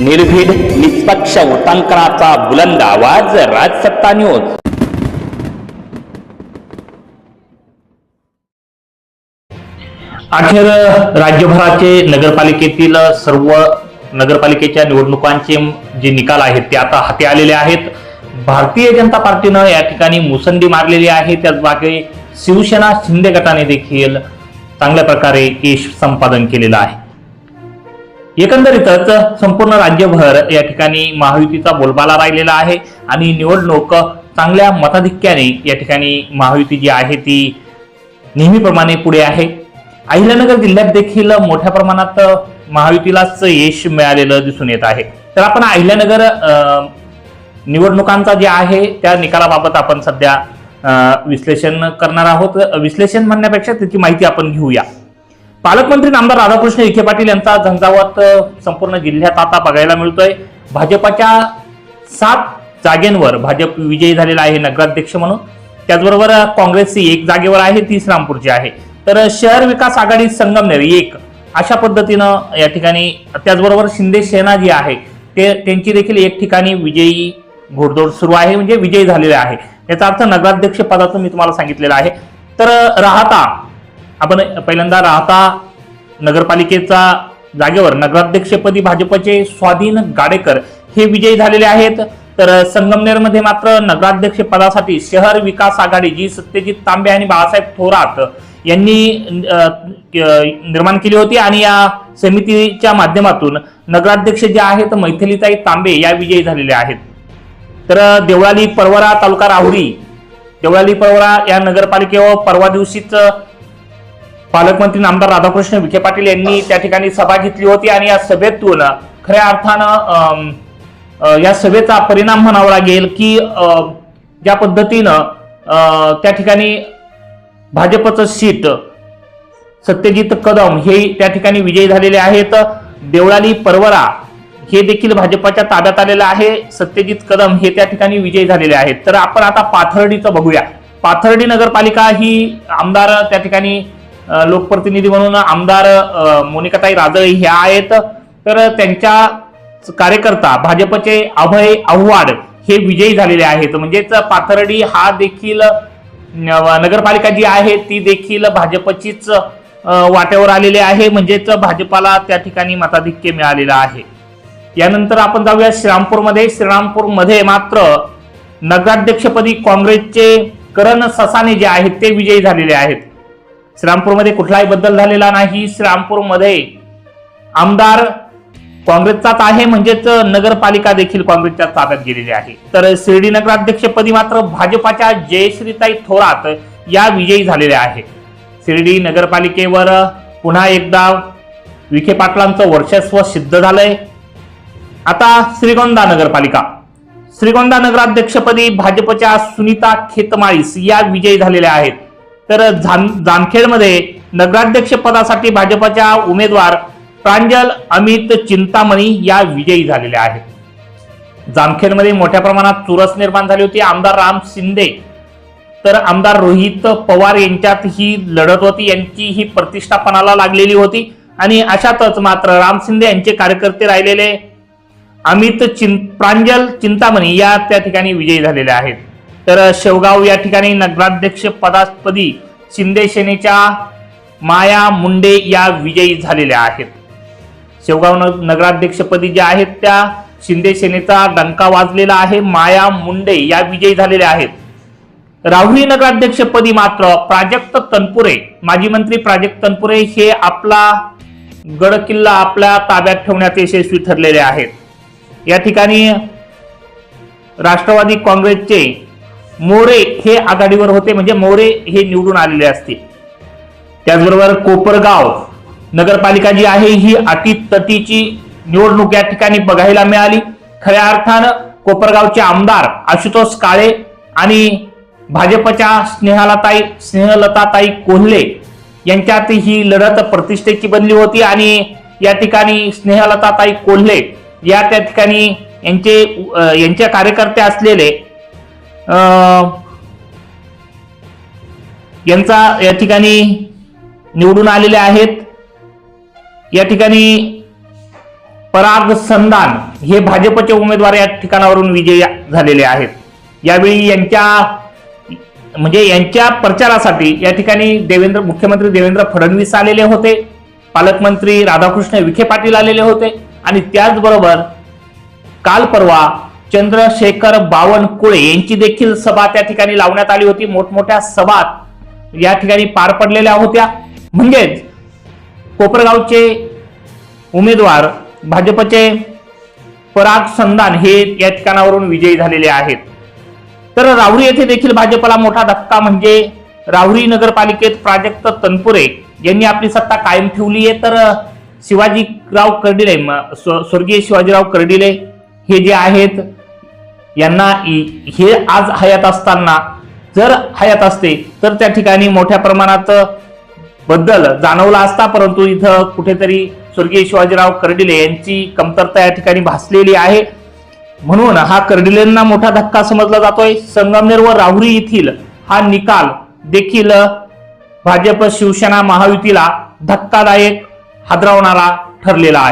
निर्भीड निष्पक्ष उटांकनाचा बुलंद आवाज राजसत्ता न्यूज. अखेर राज्यभराचे नगरपालिकेतील सर्व नगरपालिकेच्या निवडणुकांचे जे निकाल आहेत ते आता हाती आलेले आहेत. भारतीय जनता पार्टीनं या ठिकाणी मुसंडी मारलेली आहे. त्याच बाकी शिवसेना शिंदे गटाने देखील चांगल्या प्रकारे यश संपादन केलेलं आहे. एकंदरीतच संपूर्ण राज्यभर या ठिकाणी महायुतीचा बोलबाला राहिलेला आहे आणि निवडणूक चांगल्या मताधिक्याने या ठिकाणी महायुती जी आहे ती नेहमीप्रमाणे पुढे आहे. अहिल्यानगर जिल्ह्यात देखील मोठ्या प्रमाणात महायुतीलाच यश मिळालेलं दिसून येत आहे. तर आपण अहिल्यानगर अं, निवडणुकांचा जे आहे त्या निकालाबाबत आपण सध्या विश्लेषण करणार आहोत. विश्लेषण म्हणण्यापेक्षा त्याची माहिती आपण घेऊया. पालकमंत्री नामदार राधाकृष्ण विखे पाटील यांचा झंझावत संपूर्ण जिल्ह्यात आता बघायला मिळतोय. भाजपाच्या सात जागेंवर भाजप विजयी झालेला आहे नगराध्यक्ष म्हणून. त्याचबरोबर काँग्रेसची एक जागेवर आहे ती श्रामपूरची आहे. तर शहर विकास आघाडी संगमनेर एक अशा पद्धतीनं या ठिकाणी त्याचबरोबर शिंदे सेना जी आहे ते त्यांची देखील एक ठिकाणी विजयी घोडदौड सुरू आहे म्हणजे विजयी झालेले आहे. याचा अर्थ नगराध्यक्ष पदाचं मी तुम्हाला सांगितलेलं आहे. तर राहता आपण पहिल्यांदा राहता नगरपालिकेचा जागेवर नगराध्यक्षपदी भाजपचे स्वाधीन गाडेकर हे विजयी झालेले आहेत. तर संगमनेरमध्ये मात्र नगराध्यक्ष पदासाठी शहर विकास आघाडी जी सत्यजित तांबे आणि बाळासाहेब थोरात यांनी निर्माण केली होती आणि या समितीच्या माध्यमातून नगराध्यक्ष जे आहेत मैथिलीताई तांबे या विजयी झालेल्या आहेत. तर देवळाली परवरा तालुका राहुरी देवळाली परवरा या नगरपालिकेवर परवा दिवशीच पालकमंत्री नामदार राधाकृष्ण विखे पाटील यांनी त्या ठिकाणी सभा घेतली होती आणि या सभेतून खऱ्या अर्थानं या सभेचा परिणाम म्हणावा लागेल की ज्या पद्धतीनं त्या ठिकाणी भाजपचं सीट सत्यजित कदम हे त्या ठिकाणी विजयी झालेले आहेत. देवळाली परवरा हे देखील भाजपच्या ताब्यात आलेलं आहे. सत्यजित कदम हे त्या ठिकाणी विजयी झालेले आहेत. तर आपण आता पाथर्डीचं बघूया. पाथर्डी नगरपालिका ही आमदार त्या ठिकाणी लोकप्रतिनिधी म्हणून आमदार मोनिकाताई राजळे ह्या आहेत. तर त्यांच्या कार्यकर्ता भाजपचे अभय आव्हाड हे विजयी झालेले आहेत. म्हणजेच पाथर्डी हा देखील न- नगरपालिका जी आहे ती देखील भाजपचीच वाट्यावर आलेली आहे. म्हणजेच भाजपाला त्या ठिकाणी मताधिक्य मिळालेलं आहे. यानंतर आपण जाऊया श्रीरामपूरमध्ये. श्रीरामपूरमध्ये मात्र नगराध्यक्षपदी काँग्रेसचे करण ससाने जे आहेत ते विजयी झालेले आहेत. श्रीरामपूरमध्ये कुठलाही बदल झालेला नाही. श्रीरामपूरमध्ये आमदार काँग्रेसचाच आहे म्हणजेच नगरपालिका देखील काँग्रेसच्या ताब्यात गेलेली आहे. तर शिर्डी नगराध्यक्षपदी मात्र भाजपाच्या जयश्रीताई थोरात या विजयी झालेल्या आहेत शिर्डी नगरपालिकेवर पुन्हा एकदा विखे पाटलांचं वर्चस्व सिद्ध झालंय. आता श्रीगोंदा नगरपालिका. श्रीगोंदा नगराध्यक्षपदी भाजपच्या सुनीता खेतमाळीस या विजयी झालेल्या आहेत. तर जाम जामखेडमध्ये नगराध्यक्ष पदासाठी भाजपच्या उमेदवार प्रांजल अमित चिंतामणी या विजयी झालेल्या आहेत. जामखेडमध्ये मोठ्या प्रमाणात चुरस निर्माण झाली होती. आमदार राम शिंदे. तर आमदार रोहित पवार यांच्यात ही लढत होती. यांची ही प्रतिष्ठापनाला लागलेली होती. आणि अशातच मात्र राम शिंदे यांचे कार्यकर्ते राहिलेले अमित चिं प्रांजल चिंतामणी या त्या ठिकाणी विजयी झालेल्या आहेत. तर शेवगाव या ठिकाणी नगराध्यक्ष पदापदी शिंदे सेनेच्या माया मुंडे या विजयी झालेल्या आहेत. शेवगाव नगराध्यक्षपदी ज्या आहेत त्या शिंदे सेनेचा डंका वाजलेला आहे माया मुंडे या विजयी झालेल्या आहेत. राहुरी नगराध्यक्षपदी मात्र प्राजक्त तनपुरे माजी मंत्री प्राजक्त तनपुरे हे आपला गड किल्ला आपल्या ताब्यात ठेवण्यात यशस्वी ठरलेले आहेत. या ठिकाणी राष्ट्रवादी काँग्रेसचे मोरे हे आघाडीवर होते म्हणजे मोरे हे निवडून आलेले असतील त्याचबरोबर कोपरगाव नगरपालिका जी आहे ही अटी निवडणूक या ठिकाणी बघायला मिळाली. खऱ्या अर्थानं कोपरगावचे आमदार आशुतोष काळे आणि भाजपच्या स्नेहलताई स्नेहलताताई कोल्हे यांच्यात ही लढत प्रतिष्ठेची बनली होती आणि या ठिकाणी स्नेहलताताई कोल्हे या त्या ठिकाणी यांचे यांचे कार्यकर्ते असलेले यांचा या ठिकाणी निवडून आलेले आहेत. या ठिकाणी पराग संदान हे भाजपचे उमेदवार या ठिकाणावरून विजयी झालेले आहेत. यावेळी यांच्या म्हणजे यांच्या प्रचारासाठी या ठिकाणी देवेंद्र मुख्यमंत्री देवेंद्र फडणवीस आलेले होते. पालकमंत्री राधाकृष्ण विखे पाटील आलेले होते. आणि त्याचबरोबर काल परवा चंद्रशेखर बावनकुळे यांची देखील सभा त्या ठिकाणी लावण्यात आली होती. मोठमोठ्या सभा या ठिकाणी पार पडलेल्या होत्या. म्हणजेच कोपरगावचे उमेदवार भाजपचे पराग संधान हे या ठिकाणावरून विजयी झालेले आहेत. तर राहुरी येथे देखील भाजपला मोठा धक्का म्हणजे राहुरी नगरपालिकेत प्राजक्त तनपुरे यांनी आपली सत्ता कायम ठेवली आहे. तर शिवाजीराव कर्डिले म- स्वर्गीय शिवाजीराव कर्डिले हे जे आहेत यांना हे आज हयात असताना जर हयात असते तर त्या ठिकाणी मोठ्या प्रमाणात बद्दल जाणवला असता परंतु इथं कुठेतरी स्वर्गीय शिवाजीराव कर्डिले यांची कमतरता या ठिकाणी भासलेली आहे. म्हणून हा कर्डिलेंना मोठा धक्का समजला जातोय. संगमनेर व राहुरी येथील हा निकाल देखील भाजप शिवसेना महायुतीला धक्कादायक हादरवणारा ठरलेला आहे.